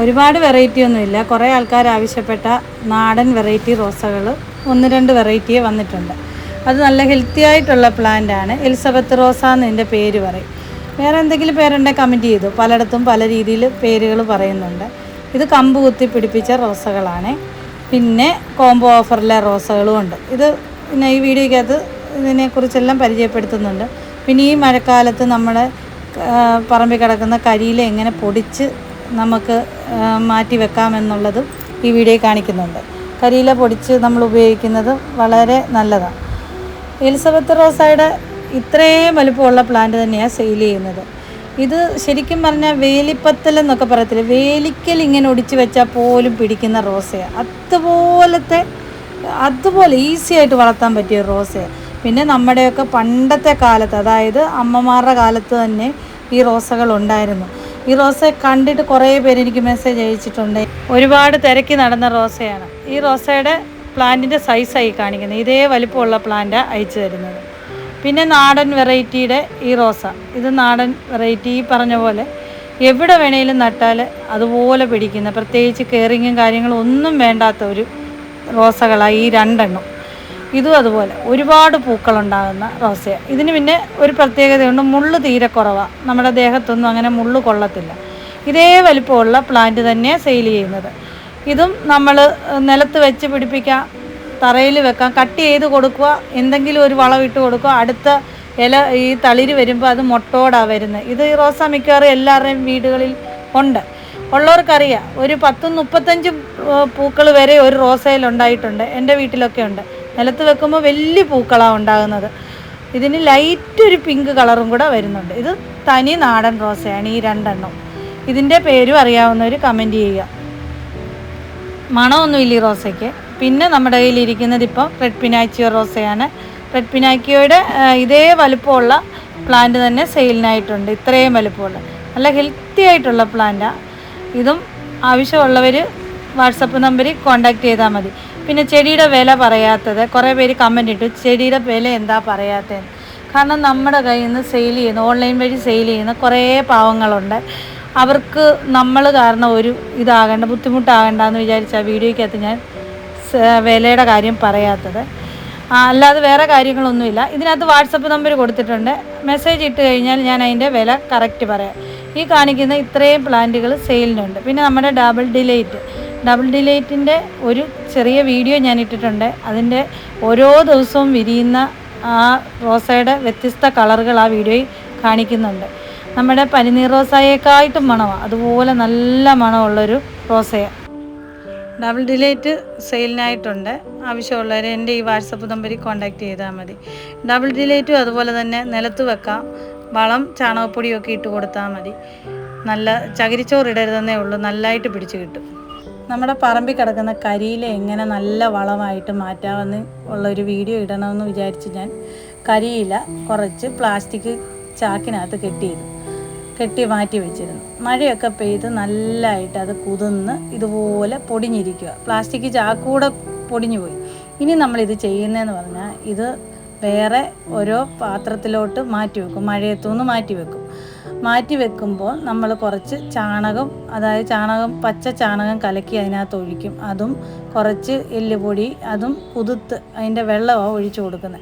ഒരുപാട് വെറൈറ്റി ഒന്നുമില്ല. കുറേ ആൾക്കാർ ആവശ്യപ്പെട്ട നാടൻ വെറൈറ്റി റോസകൾ ഒന്ന് രണ്ട് വെറൈറ്റിയെ വന്നിട്ടുണ്ട്. അത് നല്ല ഹെൽത്തി ആയിട്ടുള്ള പ്ലാന്റ് ആണ്. എലിസബത്ത് റോസ എന്ന് ഇതിന്റെ പേര് പറയും. വേറെ എന്തെങ്കിലും പേരുണ്ടെങ്കിൽ കമന്റ് ചെയ്തു. പലയിടത്തും പല രീതിയിൽ പേരുകൾ പറയുന്നുണ്ട്. ഇത് കമ്പ് കുത്തി പിടിപ്പിച്ച റോസകളാണ്. പിന്നെ കോംബോ ഓഫറിലെ റോസകളും ഉണ്ട്. ഇത് പിന്നെ ഈ വീഡിയോയ്ക്കകത്ത് ഇതിനെക്കുറിച്ചെല്ലാം പരിചയപ്പെടുത്തുന്നുണ്ട്. പിന്നെ ഈ മഴക്കാലത്ത് നമ്മൾ പറമ്പിൽ കിടക്കുന്ന കരിയില എങ്ങനെ പൊടിച്ച് നമുക്ക് മാറ്റി വെക്കാമെന്നുള്ളതും ഈ വീഡിയോ കാണിക്കുന്നുണ്ട്. കരിയില പൊടിച്ച് നമ്മൾ ഉപയോഗിക്കുന്നത് വളരെ നല്ലതാണ്. എലിസബത്ത് റോസയുടെ ഇത്രയും വലുപ്പമുള്ള പ്ലാന്റ് തന്നെയാണ് സെയിൽ ചെയ്യുന്നത്. ഇത് ശരിക്കും പറഞ്ഞാൽ വേലിപ്പത്തൽ എന്നൊക്കെ പറയത്തില്ല? വേലിക്കൽ ഇങ്ങനെ ഒടിച്ച് വെച്ചാൽ പോലും പിടിക്കുന്ന റോസയാണ് അതുപോലത്തെ അതുപോലെ ഈസി ആയിട്ട് വളർത്താൻ പറ്റിയ റോസയാണ് പിന്നെ നമ്മുടെയൊക്കെ പണ്ടത്തെ കാലത്ത് അതായത് അമ്മമാരുടെ കാലത്ത് തന്നെ ഈ റോസകൾ ഉണ്ടായിരുന്നു. ഈ റോസയെ കണ്ടിട്ട് കുറേ പേര് എനിക്ക് മെസ്സേജ് അയച്ചിട്ടുണ്ട്. ഒരുപാട് തിരക്കി നടന്ന റോസയാണ്. ഈ റോസയുടെ പ്ലാന്റിന്റെ സൈസായി കാണിക്കുന്നത്. ഇതേ വലിപ്പമുള്ള പ്ലാന്റാണ് അയച്ചു തരുന്നത്. പിന്നെ നാടൻ വെറൈറ്റിയുടെ ഈ റോസ. ഇത് നാടൻ വെറൈറ്റി ഈ പറഞ്ഞ പോലെ എവിടെ വേണേലും നട്ടാൽ അതുപോലെ പിടിക്കുന്ന പ്രത്യേകിച്ച് കെയറിങ്ങും കാര്യങ്ങളും ഒന്നും വേണ്ടാത്ത ഒരു റോസകളായി ഈ രണ്ടെണ്ണം. ഇതും അതുപോലെ. ഒരുപാട് പൂക്കളുണ്ടാകുന്ന റോസയ. ഇതിന് പിന്നെ ഒരു പ്രത്യേകതയുണ്ട് മുള്ള് തീരെ കുറവാണ് നമ്മുടെ ദേഹത്തൊന്നും അങ്ങനെ മുള്ള് കൊള്ളത്തില്ല. ഇതേ വലിപ്പമുള്ള പ്ലാന്റ് തന്നെയാണ് സെയിൽ ചെയ്യുന്നത്. ഇതും നമ്മൾ നിലത്ത് വെച്ച് പിടിപ്പിക്കാം തറയിൽ വെക്കാം കട്ട് ചെയ്ത് കൊടുക്കുക എന്തെങ്കിലും ഒരു വളം ഇട്ട് കൊടുക്കുക അടുത്ത ഇല ഈ തളിര് വരുമ്പോൾ അത് മുട്ടോടാണ് വരുന്നത്. ഇത് റോസ മിക്കവാറും എല്ലാവരുടെയും വീടുകളിൽ ഉണ്ട്. ഉള്ളവർക്കറിയാം ഒരു പത്തും മുപ്പത്തഞ്ച് പൂക്കൾ വരെ ഒരു റോസയിൽ ഉണ്ടായിട്ടുണ്ട്. എന്റെ വീട്ടിലൊക്കെ ഉണ്ട്. നിലത്ത് വെക്കുമ്പോൾ വലിയ പൂക്കളാണ് ഉണ്ടാകുന്നത്. ഇതിന് ലൈറ്റ് ഒരു പിങ്ക് കളറും കൂടെ വരുന്നുണ്ട്. ഇത് തനി നാടൻ റോസയാണ് ഈ രണ്ടെണ്ണം. ഇതിന്റെ പേരും അറിയാവുന്നവർ കമന്റ് ചെയ്യുക. മണമൊന്നുമില്ല ഈ റോസയ്ക്ക്. പിന്നെ നമ്മുടെ കയ്യിലിരിക്കുന്നത് ഇപ്പോൾ റെഡ് പിനാച്ചിയോ റോസയാണ്. റെഡ് പിനാക്കിയോയുടെ ഇതേ വലുപ്പമുള്ള പ്ലാന്റ് തന്നെ സെയിലിനായിട്ടുണ്ട് ഇത്രയും വലുപ്പമുള്ള. നല്ല ഹെൽത്തി ആയിട്ടുള്ള പ്ലാന്റാണ് ഇതും ആവശ്യമുള്ളവർ വാട്സപ്പ് നമ്പറിൽ കോൺടാക്റ്റ് ചെയ്താൽ മതി. പിന്നെ ചെടിയുടെ വില പറയാത്തത് കുറേ പേര് കമന്റ് ഇട്ടു. ചെടിയുടെ വില എന്താ പറയാത്തതെന്ന് കാരണം നമ്മുടെ കയ്യിൽ നിന്ന് സെയിൽ ചെയ്യുന്ന ഓൺലൈൻ വഴി സെയിൽ ചെയ്യുന്ന കുറേ പാവങ്ങളുണ്ട്. അവർക്ക് നമ്മൾ കാരണം ഒരു ഇതാകേണ്ട ബുദ്ധിമുട്ടാകണ്ടെന്ന് വിചാരിച്ച വീഡിയോയ്ക്കകത്ത് ഞാൻ വിലയുടെ കാര്യം പറയാത്തത്. അല്ലാതെ വേറെ കാര്യങ്ങളൊന്നുമില്ല. ഇതിനകത്ത് വാട്സപ്പ് നമ്പർ കൊടുത്തിട്ടുണ്ട്. മെസ്സേജ് ഇട്ട് കഴിഞ്ഞാൽ ഞാൻ അതിന്റെ വില കറക്റ്റ് പറയാം. ഈ കാണിക്കുന്ന ഇത്രയും പ്ലാന്റുകൾ സെയിലിനുണ്ട് പിന്നെ നമ്മുടെ ഡബിൾ ഡിലൈറ്റ് ഡബിൾ ഡിലൈറ്റിന്റെ ഒരു ചെറിയ വീഡിയോ ഞാൻ ഇട്ടിട്ടുണ്ട് അതിന്റെ ഓരോ ദിവസവും വിരിയുന്ന ആ റോസയുടെ വ്യത്യസ്ത കളറുകൾ ആ വീഡിയോയിൽ കാണിക്കുന്നുണ്ട്. നമ്മുടെ പനിനീർ റോസായേക്കായിട്ടും മണമാണ് അതുപോലെ നല്ല മണമുള്ളൊരു റോസയാണ് ഡബിൾ ഡിലൈറ്റ് സെയിലിനായിട്ടുണ്ട്. ആവശ്യമുള്ളവരെ എന്റെ ഈ വാട്സപ്പ് നമ്പറിൽ കോൺടാക്റ്റ് ചെയ്താൽ മതി. ഡബിൾ ഡിലൈറ്റും അതുപോലെ തന്നെ നിലത്ത് വെക്കാം. വളം ചാണകപ്പൊടിയൊക്കെ ഇട്ട് കൊടുത്താൽ മതി. നല്ല ചകിരിച്ചോറ് ഇടരുതെന്നേ ഉള്ളൂ. നല്ലതായിട്ട് പിടിച്ച് കിട്ടും. നമ്മുടെ പറമ്പിൽ കിടക്കുന്ന കരിയില എങ്ങനെ നല്ല വളമായിട്ട് മാറ്റാമെന്ന് ഉള്ളൊരു വീഡിയോ ഇടണമെന്ന് വിചാരിച്ച് ഞാൻ കരിയില കുറച്ച് പ്ലാസ്റ്റിക് ചാക്കിനകത്ത് കെട്ടിയിരുന്നു. കെട്ടി മാറ്റി വെച്ചിരുന്നു. മഴയൊക്കെ പെയ്ത് നല്ലതായിട്ട് അത് കുതിർന്ന് ഇതുപോലെ പൊടിഞ്ഞിരിക്കുക. പ്ലാസ്റ്റിക് ചാക്കൂടെ പൊടിഞ്ഞു പോയി. ഇനി നമ്മളിത് ചെയ്യുന്നതെന്ന് പറഞ്ഞാൽ ഇത് വേറെ ഓരോ പാത്രത്തിലോട്ട് മാറ്റി വെക്കും. മഴയത്തുനിന്ന് മാറ്റി വെക്കും. മാറ്റി വെക്കുമ്പോൾ നമ്മൾ കുറച്ച് ചാണകം അതായത് ചാണകം പച്ച ചാണകം കലക്കി അതിനകത്ത് ഒഴിക്കും. അതും കുറച്ച് എല്ലുപൊടി അതും കുതിർത്ത് അതിന്റെ വെള്ളമാണ് ഒഴിച്ചു കൊടുക്കുന്നത്.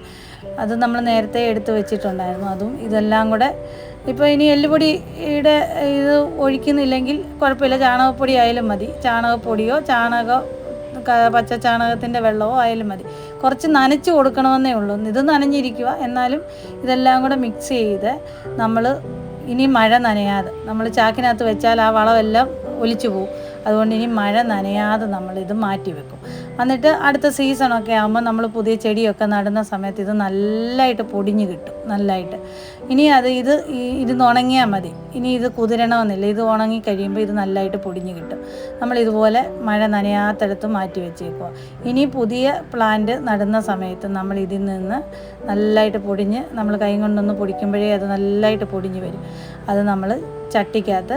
അത് നമ്മൾ നേരത്തെ എടുത്ത് വെച്ചിട്ടുണ്ടായിരുന്നു. അതും ഇതെല്ലാം കൂടെ ഇപ്പോൾ ഇനി എല്ലുപൊടിയുടെ ഇത് ഒഴിക്കുന്നില്ലെങ്കിൽ കുഴപ്പമില്ല. ചാണകപ്പൊടി ആയാലും മതി. ചാണകപ്പൊടിയോ ചാണക പച്ച ചാണകത്തിന്റെ വെള്ളമോ ആയാലും മതി. കുറച്ച് നനച്ച് കൊടുക്കണമെന്നേ ഉള്ളൂ. ഇത് നനഞ്ഞിരിക്കുക. എന്നാലും ഇതെല്ലാം കൂടെ മിക്സ് ചെയ്ത് നമ്മൾ ഇനി മഴ നനയാതെ. നമ്മൾ ചാക്കിനകത്ത് വെച്ചാൽ ആ വളമെല്ലാം ഒലിച്ചു പോകും അതുകൊണ്ട് ഇനി മഴ നനയാതെ നമ്മൾ ഇത് മാറ്റി വെക്കും എന്നിട്ട് അടുത്ത സീസണൊക്കെ ആകുമ്പോൾ നമ്മൾ പുതിയ ചെടിയൊക്കെ നടുന്ന സമയത്ത് ഇത് നല്ലതായിട്ട് പൊടിഞ്ഞ് കിട്ടും നല്ലതായിട്ട് ഇനി അത് ഇത് ഇരുന്ന് ഉണങ്ങിയാൽ മതി. ഇനി ഇത് കുതിരണമെന്നില്ല. ഇത് ഉണങ്ങി കഴിയുമ്പോൾ ഇത് നല്ലതായിട്ട് പൊടിഞ്ഞ് കിട്ടും. നമ്മൾ ഇതുപോലെ മഴ നനയാത്തടത്ത് മാറ്റി വെച്ചേക്കുക ഇനി പുതിയ പ്ലാന്റ് നടുന്ന സമയത്ത് നമ്മൾ ഇതിൽ നിന്ന് നല്ലതായിട്ട് പൊടിഞ്ഞ് നമ്മൾ കൈ കൊണ്ടൊന്ന് പൊടിക്കുമ്പോഴേ അത് നല്ലതായിട്ട് പൊടിഞ്ഞ് വരും. അത് നമ്മൾ ചട്ടിക്കകത്ത്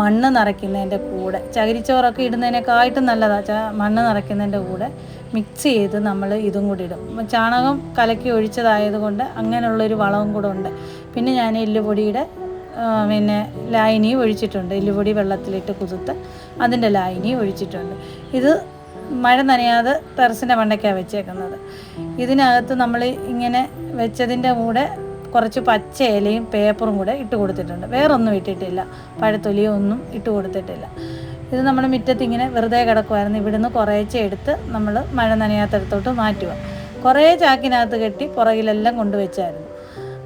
മണ്ണ് നിറയ്ക്കുന്നതിന്റെ കൂടെ ചകിരിച്ചോറൊക്കെ ഇടുന്നതിനേക്കായിട്ടും നല്ലതാണ് മണ്ണ് നിറയ്ക്കുന്നതിന്റെ കൂടെ മിക്സ് ചെയ്ത് നമ്മൾ ഇതും കൂടി ഇടും. ചാണകം കലക്കി ഒഴിച്ചതായതുകൊണ്ട് അങ്ങനെയുള്ളൊരു വളവും കൂടെ ഉണ്ട്. പിന്നെ ഞാൻ എല്ലുപൊടിയുടെ പിന്നെ ലായനി ഒഴിച്ചിട്ടുണ്ട്. എല്ലുപൊടി വെള്ളത്തിലിട്ട് കുതിർത്ത് അതിന്റെ ലായനി ഒഴിച്ചിട്ടുണ്ട്. ഇത് മഴ നനയാതെ ടെറസിന്റെ മണ്ടയ്ക്കാണ് വെച്ചേക്കുന്നത്. ഇതിനകത്ത് നമ്മൾ ഇങ്ങനെ വെച്ചതിന്റെ കൂടെ കുറച്ച് പച്ച ഇലയും പേപ്പറും കൂടെ ഇട്ട് കൊടുത്തിട്ടുണ്ട്. വേറൊന്നും ഇട്ടിട്ടില്ല. പഴത്തൊലിയോ ഒന്നും ഇട്ട് കൊടുത്തിട്ടില്ല. ഇത് നമ്മൾ മുറ്റത്ത് ഇങ്ങനെ വെറുതെ കിടക്കുമായിരുന്നു ഇവിടുന്ന് കുറേച്ചെ എടുത്ത് നമ്മൾ മഴ നനയാത്തടത്തോട്ട് മാറ്റുക. കുറേ ചാക്കിനകത്ത് കെട്ടി പുറകിലെല്ലാം കൊണ്ടുവച്ചായിരുന്നു.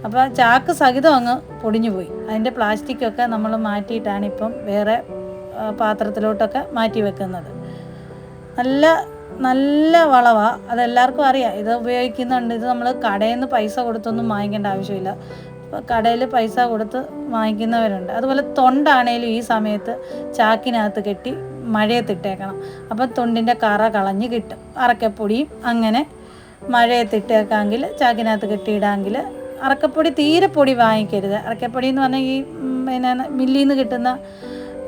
അപ്പോൾ ചാക്ക് സഹിതം അങ്ങ് പൊടിഞ്ഞു പോയി. അതിന്റെ പ്ലാസ്റ്റിക്കൊക്കെ നമ്മൾ മാറ്റിയിട്ടാണ് ഇപ്പം വേറെ പാത്രത്തിലോട്ടൊക്കെ മാറ്റി വെക്കുന്നത്. നല്ല നല്ല വളവാണ് അതെല്ലാവർക്കും അറിയാം. ഇത് ഉപയോഗിക്കുന്നുണ്ട്. ഇത് നമ്മൾ കടയിൽ നിന്ന് പൈസ കൊടുത്തൊന്നും വാങ്ങിക്കേണ്ട ആവശ്യമില്ല. കടയിൽ പൈസ കൊടുത്ത് വാങ്ങിക്കുന്നവരുണ്ട്. അതുപോലെ തൊണ്ടാണേലും ഈ സമയത്ത് ചാക്കിനകത്ത് കെട്ടി മഴയത്തിട്ടേക്കണം അപ്പം തൊണ്ടിന്റെ കറ കളഞ്ഞ് കിട്ടും. അറക്കപ്പൊടിയും അങ്ങനെ മഴയത്തിട്ടേക്കാമെങ്കിൽ ചാക്കിനകത്ത് കെട്ടിയിടാമെങ്കിൽ അറക്കപ്പൊടി തീരെ പൊടി വാങ്ങിക്കരുത്. അറക്കപ്പൊടി എന്ന് പറഞ്ഞാൽ ഈ പിന്നെ മില്ലിൽ നിന്ന് കിട്ടുന്ന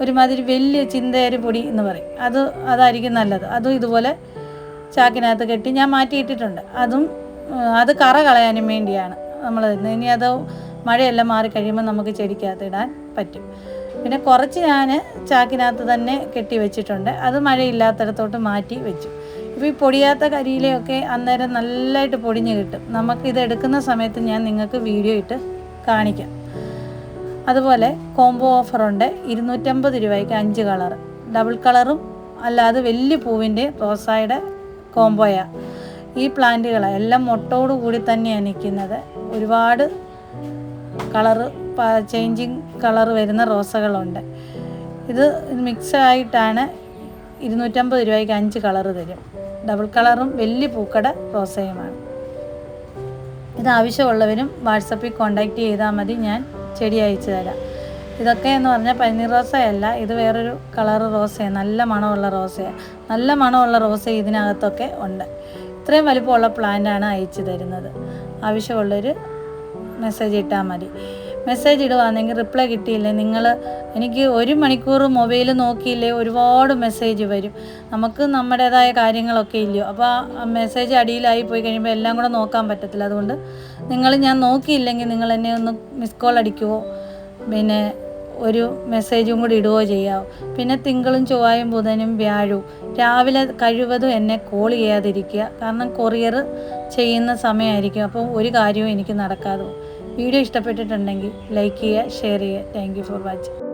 ഒരുമാതിരി വലിയ ചിന്തയരി പൊടി എന്ന് പറയും. അത് അതായിരിക്കും നല്ലത്. അതും ഇതുപോലെ ചാക്കിനകത്ത് കെട്ടി ഞാൻ മാറ്റിയിട്ടിട്ടുണ്ട്. അതും അത് കറ കളയാനും വേണ്ടിയാണ്. നമ്മൾ ഇനി അത് മഴയെല്ലാം മാറി കഴിയുമ്പോൾ നമുക്ക് ചെടിക്കകത്ത് ഇടാൻ പറ്റും. പിന്നെ കുറച്ച് ഞാൻ ചാക്കിനകത്ത് തന്നെ കെട്ടി വെച്ചിട്ടുണ്ട്. അത് മഴയില്ലാത്തടത്തോട്ട് മാറ്റി വെച്ചു. ഇപ്പോൾ ഈ പൊടിയാത്ത കരിയിലയൊക്കെ അന്നേരം നല്ലതായിട്ട് പൊടിഞ്ഞ് കിട്ടും. നമുക്ക് ഇത് എടുക്കുന്ന സമയത്ത് ഞാൻ നിങ്ങൾക്ക് വീഡിയോ ഇട്ട് കാണിക്കാം. അതുപോലെ കോംബോ ഓഫറുണ്ട്. ഇരുന്നൂറ്റമ്പത് രൂപയ്ക്ക് അഞ്ച് കളർ ഡബിൾ കളറും അല്ലാതെ വലിയ പൂവിന്റെ റോസായുടെ കോംബോയാണ് ഈ പ്ലാന്റുകൾ എല്ലാം മൊട്ടോടു കൂടി തന്നെയാണ് നിൽക്കുന്നത് ഒരുപാട് കളറ് ചേഞ്ചിങ് കളർ വരുന്ന റോസകളുണ്ട്. ഇത് മിക്സ് ആയിട്ടാണ് ഇരുന്നൂറ്റമ്പത് രൂപയ്ക്ക് അഞ്ച് കളറ് തരും. ഡബിൾ കളറും വലിയ പൂക്കട റോസയുമാണ്. ഇത് ആവശ്യമുള്ളവരും വാട്സപ്പിൽ കോണ്ടാക്ട് ചെയ്താൽ മതി. ഞാൻ ചെടി അയച്ചു തരാം. ഇതൊക്കെ എന്ന് പറഞ്ഞാൽ പനിനീർ റോസയല്ല ഇത് വേറൊരു കളർ റോസയാണ് നല്ല മണമുള്ള റോസയാണ് നല്ല മണമുള്ള റോസ ഇതിനകത്തൊക്കെ ഉണ്ട്. ഇത്രയും വലിപ്പമുള്ള പ്ലാന്റാണ് അയച്ചു തരുന്നത്. ആവശ്യമുള്ളൊരു മെസ്സേജ് ഇട്ടാൽ മതി. മെസ്സേജ് ഇടുവാണെങ്കിൽ റിപ്ലൈ കിട്ടിയില്ലേ? നിങ്ങൾ എനിക്ക് ഒരു മണിക്കൂർ മൊബൈൽ നോക്കിയില്ലേ? ഒരുപാട് മെസ്സേജ് വരും. നമുക്ക് നമ്മുടേതായ കാര്യങ്ങളൊക്കെ ഇല്ലയോ? അപ്പോൾ ആ മെസ്സേജ് അടിയിലായി പോയി കഴിയുമ്പോൾ എല്ലാം കൂടെ നോക്കാൻ പറ്റത്തില്ല. അതുകൊണ്ട് നിങ്ങൾ ഞാൻ നോക്കിയില്ലെങ്കിൽ നിങ്ങൾ എന്നെ ഒന്ന് മിസ് കോൾ അടിക്കുവോ? പിന്നെ ഒരു മെസ്സേജും കൂടി ഇടുകയോ ചെയ്യാം. പിന്നെ തിങ്കളും ചൊവ്വായും ബുധനും വ്യാഴവും രാവിലെ കഴിവതും എന്നെ കോൾ ചെയ്യാതിരിക്കുക. കാരണം കൊറിയർ ചെയ്യുന്ന സമയമായിരിക്കും അപ്പോൾ ഒരു കാര്യവും എനിക്ക് നടക്കാതെ വീഡിയോ ഇഷ്ടപ്പെട്ടിട്ടുണ്ടെങ്കിൽ ലൈക്ക് ചെയ്യുക ഷെയർ ചെയ്യുക. Thank for watching